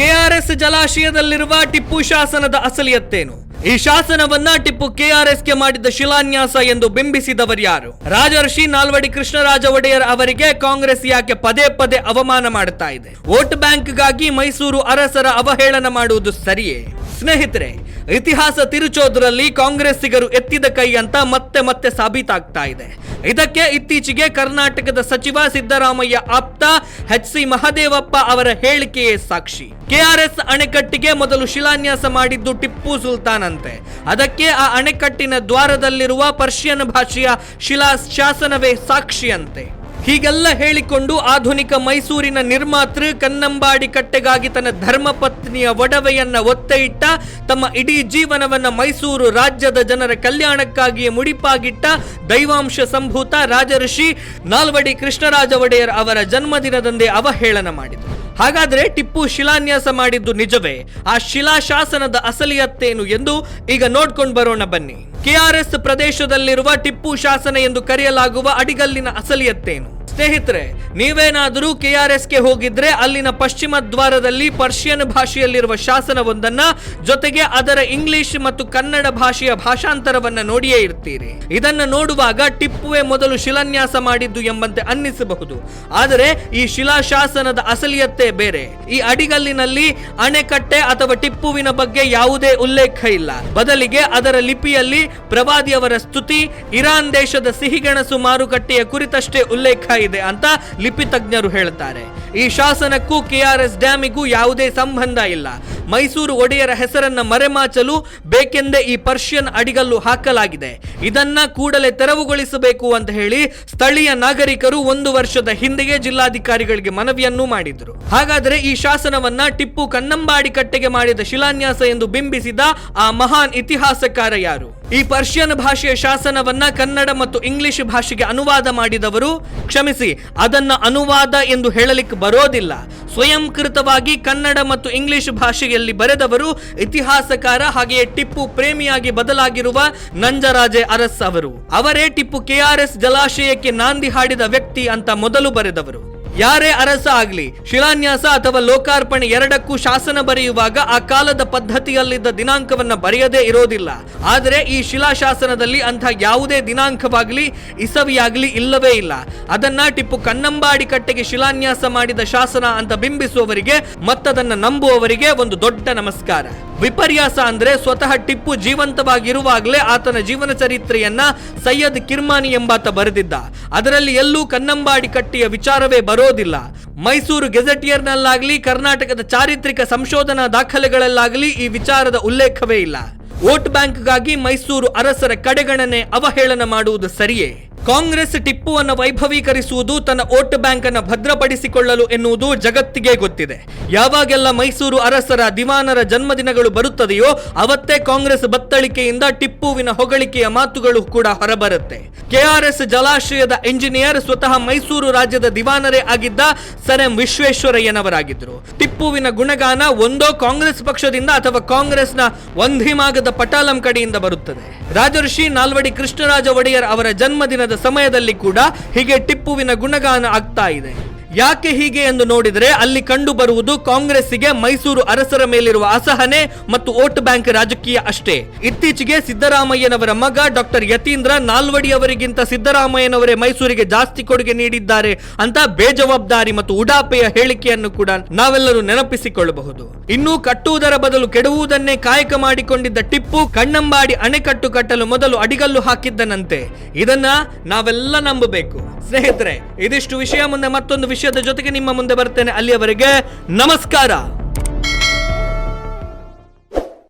KRS ಜಲಾಶಯದಲ್ಲಿರುವ Tipu ಶಾಸನದ ಅಸಲಿಯತ್ತೇನು? ಈ ಶಾಸನವನ್ನ ಟಿಪ್ಪು ಕೆಆರ್ಎಸ್ಗೆ ಮಾಡಿದ್ದ ಶಿಲಾನ್ಯಾಸ ಎಂದು ಬಿಂಬಿಸಿದವರ್ಯಾರು ರಾಜರ್ಷಿ ನಾಲ್ವಡಿ ಕೃಷ್ಣರಾಜ ಒಡೆಯರ್ ಅವರಿಗೆ ಕಾಂಗ್ರೆಸ್ ಯಾಕೆ ಪದೇ ಪದೇ ಅವಮಾನ ಮಾಡುತ್ತಾ ಇದೆ? ವೋಟ್ ಬ್ಯಾಂಕ್ಗಾಗಿ ಮೈಸೂರು ಅರಸರ ಅವಹೇಳನ ಮಾಡುವುದು ಸರಿಯೇ? ಸ್ನೇಹಿತರೆ, ಇತಿಹಾಸ ತಿರುಚೋದ್ರಲ್ಲಿ ಕಾಂಗ್ರೆಸ್ಸಿಗರು ಎತ್ತಿದ ಕೈ ಅಂತ ಮತ್ತೆ ಮತ್ತೆ ಸಾಬೀತಾಗ್ತಾ ಇದೆ. ಇದಕ್ಕೆ ಇತ್ತೀಚೆಗೆ ಕರ್ನಾಟಕದ ಸಚಿವ ಸಿದ್ದರಾಮಯ್ಯ ಆಪ್ತ ಎಚ್ ಸಿ ಮಹದೇವಪ್ಪ ಅವರ ಹೇಳಿಕೆಯೇ ಸಾಕ್ಷಿ. ಕೆಆರ್ಎಸ್ ಅಣೆಕಟ್ಟಿಗೆ ಮೊದಲು ಶಿಲಾನ್ಯಾಸ ಮಾಡಿದ್ದು ಟಿಪ್ಪು ಸುಲ್ತಾನ್ ಅಂತೆ ಅದಕ್ಕೆ ಆ ಅಣೆಕಟ್ಟಿನ ದ್ವಾರದಲ್ಲಿರುವ ಪರ್ಷಿಯನ್ ಭಾಷೆಯ ಶಿಲಾ ಶಾಸನವೇ ಸಾಕ್ಷಿಯಂತೆ. ಹೀಗೆಲ್ಲ ಹೇಳಿಕೊಂಡು ಆಧುನಿಕ ಮೈಸೂರಿನ ನಿರ್ಮಾತೃ ಕನ್ನಂಬಾಡಿ ಕಟ್ಟೆಗಾಗಿ ತನ್ನ ಧರ್ಮಪತ್ನಿಯ ಒಡವೆಯನ್ನ ಒತ್ತೆ ತಮ್ಮ ಇಡೀ ಜೀವನವನ್ನ ಮೈಸೂರು ರಾಜ್ಯದ ಜನರ ಕಲ್ಯಾಣಕ್ಕಾಗಿಯೇ ಮುಡಿಪಾಗಿಟ್ಟ ದೈವಾಂಶ ಸಂಭೂತ ರಾಜಋಷಿ ನಾಲ್ವಡಿ ಕೃಷ್ಣರಾಜ ಒಡೆಯರ್ ಅವರ ಜನ್ಮದಿನದಂದೇ ಅವಹೇಳನ ಮಾಡಿದರು ಹಾಗಾದ್ರೆ ಟಿಪ್ಪು ಶಿಲಾನ್ಯಾಸ ಮಾಡಿದ್ದು ನಿಜವೇ? ಆ ಶಿಲಾಶಾಸನದ ಅಸಲಿಯತ್ತೇನು ಎಂದು ಈಗ ನೋಡ್ಕೊಂಡು ಬರೋಣ ಬನ್ನಿ. ಕೆಆರ್ಎಸ್ ಪ್ರದೇಶದಲ್ಲಿರುವ ಟಿಪ್ಪು ಶಾಸನ ಎಂದು ಕರೆಯಲಾಗುವ ಅಡಿಗಲ್ಲಿನ ಅಸಲಿಯತ್ತೇನು? ಸ್ನೇಹಿತರೆ, ನೀವೇನಾದರೂ ಕೆಆರ್ಎಸ್ಗೆ ಹೋಗಿದ್ರೆ ಅಲ್ಲಿನ ಪಶ್ಚಿಮ ದ್ವಾರದಲ್ಲಿ ಪರ್ಷಿಯನ್ ಭಾಷೆಯಲ್ಲಿರುವ ಶಾಸನವೊಂದನ್ನ ಜೊತೆಗೆ ಅದರ ಇಂಗ್ಲಿಷ್ ಮತ್ತು ಕನ್ನಡ ಭಾಷೆಯ ಭಾಷಾಂತರವನ್ನ ನೋಡಿಯೇ ಇರ್ತೀರಿ. ಇದನ್ನ ನೋಡುವಾಗ ಟಿಪ್ಪುವೆ ಮೊದಲು ಶಿಲಾನ್ಯಾಸ ಮಾಡಿದ್ದು ಎಂಬಂತೆ ಅನ್ನಿಸಬಹುದು. ಆದರೆ ಈ ಶಿಲಾಶಾಸನದ ಅಸಲಿಯತ್ತೇ ಬೇರೆ. ಈ ಅಡಿಗಲ್ಲಿನಲ್ಲಿ ಅಣೆಕಟ್ಟೆ ಅಥವಾ ಟಿಪ್ಪುವಿನ ಬಗ್ಗೆ ಯಾವುದೇ ಉಲ್ಲೇಖ ಇಲ್ಲ. ಬದಲಿಗೆ ಅದರ ಲಿಪಿಯಲ್ಲಿ ಪ್ರವಾದಿಯವರ ಸ್ತುತಿ, ಇರಾನ್ ದೇಶದ ಸಿಹಿಗೆಣಸು ಮಾರುಕಟ್ಟೆಯ ಕುರಿತಷ್ಟೇ ಉಲ್ಲೇಖ ಇದೆ ಅಂತ ಲಿಪಿ ತಜ್ಞರು ಹೇಳ್ತಾರೆ ಈ ಶಾಸನಕ್ಕೂ ಕೆಆರ್ಎಸ್ ಡ್ಯಾಮಿಗೂ ಯಾವುದೇ ಸಂಬಂಧ ಇಲ್ಲ. ಮೈಸೂರು ಒಡೆಯರ ಹೆಸರನ್ನ ಮರೆಮಾಚಲು ಬೇಕೆಂದೇ ಈ ಪರ್ಷಿಯನ್ ಅಡಿಗಲ್ಲು ಹಾಕಲಾಗಿದೆ. ಇದನ್ನ ಕೂಡಲೇ ತೆರವುಗೊಳಿಸಬೇಕು ಅಂತ ಹೇಳಿ ಸ್ಥಳೀಯ ನಾಗರಿಕರು ಒಂದು ವರ್ಷದ ಹಿಂದೆಯೇ ಜಿಲ್ಲಾಧಿಕಾರಿಗಳಿಗೆ ಮನವಿಯನ್ನು ಮಾಡಿದ್ರು. ಹಾಗಾದ್ರೆ ಈ ಶಾಸನವನ್ನ ಟಿಪ್ಪು ಕನ್ನಂಬಾಡಿ ಕಟ್ಟೆಗೆ ಮಾಡಿದ ಶಿಲಾನ್ಯಾಸ ಎಂದು ಬಿಂಬಿಸಿದ ಆ ಮಹಾನ್ ಇತಿಹಾಸಕಾರ ಯಾರು? ಈ ಪರ್ಷಿಯನ್ ಭಾಷೆಯ ಶಾಸನವನ್ನ ಕನ್ನಡ ಮತ್ತು ಇಂಗ್ಲಿಷ್ ಭಾಷೆಗೆ ಅನುವಾದ ಮಾಡಿದವರು, ಕ್ಷಮಿಸಿ, ಅದನ್ನ ಅನುವಾದ ಎಂದು ಹೇಳಲಿಕ್ಕೆ ಬರೋದಿಲ್ಲ. ಸ್ವಯಂಕೃತವಾಗಿ ಕನ್ನಡ ಮತ್ತು ಇಂಗ್ಲಿಷ್ ಭಾಷೆಯಲ್ಲಿ ಬರೆದವರು ಇತಿಹಾಸಕಾರ ಹಾಗೆಯೇ ಟಿಪ್ಪು ಪ್ರೇಮಿಯಾಗಿ ಬದಲಾಗಿರುವ ನಂಜರಾಜೆ ಅರಸ್ ಅವರು. ಅವರೇ ಟಿಪ್ಪು ಕೆಆರ್ಎಸ್ ಜಲಾಶಯಕ್ಕೆ ನಾಂದಿ ಹಾಡಿದ ವ್ಯಕ್ತಿ ಅಂತ ಮೊದಲು ಬರೆದವರು. ಯಾರೇ ಅರಸ ಆಗ್ಲಿ, ಶಿಲಾನ್ಯಾಸ ಅಥವಾ ಲೋಕಾರ್ಪಣೆ ಎರಡಕ್ಕೂ ಶಾಸನ ಬರೆಯುವಾಗ ಆ ಕಾಲದ ಪದ್ಧತಿಯಲ್ಲಿದ್ದ ದಿನಾಂಕವನ್ನ ಬರೆಯದೇ ಇರೋದಿಲ್ಲ. ಆದರೆ ಈ ಶಿಲಾಶಾಸನದಲ್ಲಿ ಅಂಥ ಯಾವುದೇ ದಿನಾಂಕವಾಗಲಿ, ಇಸವಿಯಾಗಲಿ ಇಲ್ಲವೇ ಇಲ್ಲ. ಅದನ್ನ ಟಿಪ್ಪು ಕನ್ನಂಬಾಡಿ ಕಟ್ಟೆಗೆ ಶಿಲಾನ್ಯಾಸ ಮಾಡಿದ ಶಾಸನ ಅಂತ ಬಿಂಬಿಸುವವರಿಗೆ, ಮತ್ತದನ್ನ ನಂಬುವವರಿಗೆ ಒಂದು ದೊಡ್ಡ ನಮಸ್ಕಾರ. ವಿಪರ್ಯಾಸ ಅಂದ್ರೆ ಸ್ವತಃ ಟಿಪ್ಪು ಜೀವಂತವಾಗಿರುವಾಗಲೇ ಆತನ ಜೀವನ ಚರಿತ್ರೆಯನ್ನ ಸೈಯದ್ ಕಿರ್ಮಾನಿ ಎಂಬಾತ ಬರೆದಿದ್ದ. ಅದರಲ್ಲಿ ಎಲ್ಲೂ ಕನ್ನಂಬಾಡಿ ಕಟ್ಟೆಯ ವಿಚಾರವೇ ಬರೋದಿಲ್ಲ. ಮೈಸೂರು ಗೆಜೆಟಿಯರ್ನಲ್ಲಾಗಲಿ, ಕರ್ನಾಟಕದ ಚಾರಿತ್ರಿಕ ಸಂಶೋಧನಾ ದಾಖಲೆಗಳಲ್ಲಾಗಲಿ ಈ ವಿಚಾರದ ಉಲ್ಲೇಖವೇ ಇಲ್ಲ. ವೋಟ್ ಬ್ಯಾಂಕ್ಗಾಗಿ ಮೈಸೂರು ಅರಸರ ಕಡೆಗಣನೆ ಅವಹೇಳನ ಮಾಡುವುದು ಸರಿಯೇ? ಕಾಂಗ್ರೆಸ್ ಟಿಪ್ಪುವನ್ನು ವೈಭವೀಕರಿಸುವುದು ತನ್ನ ವೋಟ್ ಬ್ಯಾಂಕ್ ಅನ್ನು ಭದ್ರಪಡಿಸಿಕೊಳ್ಳಲು ಎನ್ನುವುದು ಜಗತ್ತಿಗೆ ಗೊತ್ತಿದೆ. ಯಾವಾಗೆಲ್ಲ ಮೈಸೂರು ಅರಸರ ದಿವಾನರ ಜನ್ಮದಿನಗಳು ಬರುತ್ತದೆಯೋ ಅವತ್ತೇ ಕಾಂಗ್ರೆಸ್ ಬತ್ತಳಿಕೆಯಿಂದ ಟಿಪ್ಪುವಿನ ಹೊಗಳಿಕೆಯ ಮಾತುಗಳು ಕೂಡ ಹೊರಬರುತ್ತೆ. ಕೆಆರ್ಎಸ್ ಜಲಾಶಯದ ಇಂಜಿನಿಯರ್ ಸ್ವತಃ ಮೈಸೂರು ರಾಜ್ಯದ ದಿವಾನರೇ ಆಗಿದ್ದ ಸರ್ ಎಂ ವಿಶ್ವೇಶ್ವರಯ್ಯನವರಾಗಿದ್ದರು. ಟಿಪ್ಪುವಿನ ಗುಣಗಾನ ಒಂದೋ ಕಾಂಗ್ರೆಸ್ ಪಕ್ಷದಿಂದ ಅಥವಾ ಕಾಂಗ್ರೆಸ್ನ ಒಂಧಿಮಾಗದ ಪಟಾಲಂ ಕಡೆಯಿಂದ ಬರುತ್ತದೆ. ರಾಜಋಷಿ ನಾಲ್ವಡಿ ಕೃಷ್ಣರಾಜ ಒಡೆಯರ್ ಅವರ ಜನ್ಮದಿನದ ಸಮಯದಲ್ಲಿ ಕೂಡ ಹೀಗೆ ಟಿಪ್ಪುವಿನ ಗುಣಗಾನ ಆಗ್ತಾ ಇದೆ. ಯಾಕೆ ಹೀಗೆ ಎಂದು ನೋಡಿದರೆ ಅಲ್ಲಿ ಕಂಡು ಬರುವುದು ಕಾಂಗ್ರೆಸ್ಸಿಗೆ ಮೈಸೂರು ಅರಸರ ಮೇಲಿರುವ ಅಸಹನೆ ಮತ್ತು ವೋಟ್ ಬ್ಯಾಂಕ್ ರಾಜಕೀಯ ಅಷ್ಟೇ. ಇತ್ತೀಚೆಗೆ ಸಿದ್ದರಾಮಯ್ಯನವರ ಮಗ ಡಾಕ್ಟರ್ ಯತೀಂದ್ರ ನಾಲ್ವಡಿ ಅವರಿಗಿಂತ ಸಿದ್ದರಾಮಯ್ಯನವರೇ ಮೈಸೂರಿಗೆ ಜಾಸ್ತಿ ಕೊಡುಗೆ ನೀಡಿದ್ದಾರೆ ಅಂತ ಬೇಜವಾಬ್ದಾರಿ ಮತ್ತು ಉಡಾಪೆಯ ಹೇಳಿಕೆಯನ್ನು ಕೂಡ ನಾವೆಲ್ಲರೂ ನೆನಪಿಸಿಕೊಳ್ಳಬಹುದು. ಇನ್ನು ಕಟ್ಟುವುದರ ಬದಲು ಕೆಡುವುದನ್ನೇ ಕಾಯಕ ಮಾಡಿಕೊಂಡಿದ್ದ ಟಿಪ್ಪು ಕಣ್ಣಂಬಾಡಿ ಅಣೆಕಟ್ಟು ಕಟ್ಟಲು ಮೊದಲು ಅಡಿಗಲ್ಲು ಹಾಕಿದ್ದನಂತೆ. ಇದನ್ನ ನಾವೆಲ್ಲ ನಂಬಬೇಕು. ಸ್ನೇಹಿತರೆ, ಇದಿಷ್ಟು ವಿಷಯ. ಮುಂದೆ ಮತ್ತೊಂದು ವಿಷಯದ ಜೊತೆಗೆ ನಿಮ್ಮ ಮುಂದೆ ಬರ್ತೇನೆ. ಅಲ್ಲಿಯವರೆಗೆ ನಮಸ್ಕಾರ.